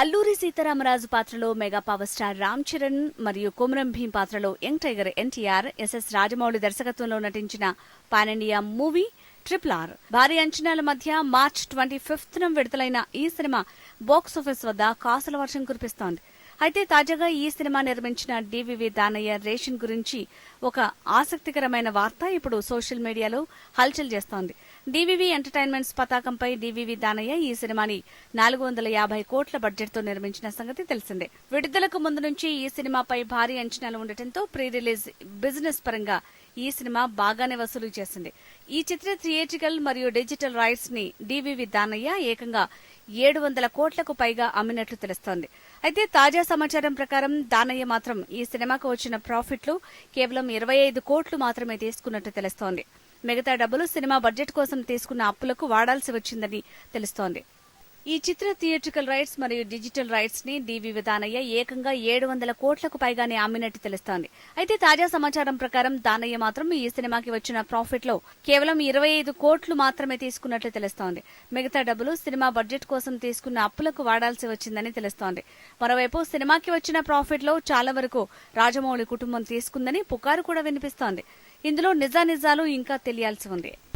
అల్లూరి సీతారామరాజు పాత్రలో mega power star Ram Charan మరియు కుమరం భీం పాత్రలో young tiger NTR SS Rajamouli దర్శకత్వంలో నటించిన pan India movie triple R. భారీ అంచనాల మధ్య మార్చ్ ట్వంటీ ఫిఫ్త్ విడుదలైన ఈ సినిమా బాక్స్ ఆఫీస్ వద్ద కాసుల వర్షం కురిపిస్తోంది. అయితే తాజాగా ఈ సినిమా నిర్మించిన డివివి దానయ్య రేషన్ గురించి ఒక ఆసక్తికరమైన వార్త ఇప్పుడు సోషల్ మీడియాలో హల్చల్ చేస్తోంది. డివివి ఎంటర్టైన్మెంట్స్ పతాకంపై డివివి దానయ్య ఈ సినిమాని నాలుగు వందల యాభై కోట్ల బడ్జెట్తో నిర్మించిన సంగతి తెలిసిందే. విడుదలకు ముందు నుంచి ఈ సినిమాపై భారీ అంచనాలు ఉండటంతో ప్రీ రిలీజ్ బిజినెస్ పరంగా ఈ సినిమా బాగానే వసూలు చేసింది. ఈ చిత్ర థియేట్రికల్ మరియు డిజిటల్ రైట్స్ని డివివి దానయ్య ఏకంగా ఏడు వందల కోట్లకు పైగా అమ్మినట్లు తెలుస్తోంది. అయితే తాజా సమాచారం ప్రకారం దానయ్య మాత్రం ఈ సినిమాకు వచ్చిన ప్రాఫిట్లు కేవలం ఇరవై ఐదు కోట్లు మాత్రమే తీసుకున్నట్టు తెలుస్తోంది. మిగతా డబ్బులు సినిమా బడ్జెట్ కోసం తీసుకున్న అప్పులకు వాడాల్సి వచ్చిందని తెలుస్తోంది. ఈ చిత్ర థియేట్రికల్ రైట్స్ మరియు డిజిటల్ రైట్స్ని డివి విధానయ్య ఏకంగా ఏడు వందల కోట్లకు పైగానే అమ్మినట్టు తెలుస్తోంది. అయితే తాజా సమాచారం ప్రకారం దానయ్య మాత్రం ఈ సినిమాకి వచ్చిన ప్రాఫిట్లో కేవలం ఇరవై ఐదు కోట్లు మాత్రమే తీసుకున్నట్లు తెలుస్తోంది. మిగతా డబ్బులు సినిమా బడ్జెట్ కోసం తీసుకున్న అప్పులకు వాడాల్సి వచ్చిందని తెలుస్తోంది. మరోవైపు సినిమాకి వచ్చిన ప్రాఫిట్లో చాలా వరకు రాజమౌళి కుటుంబం తీసుకుందని పుకారు కూడా వినిపిస్తోంది. ఇందులో నిజానిజాలు ఇంకా తెలియాల్సి ఉంది.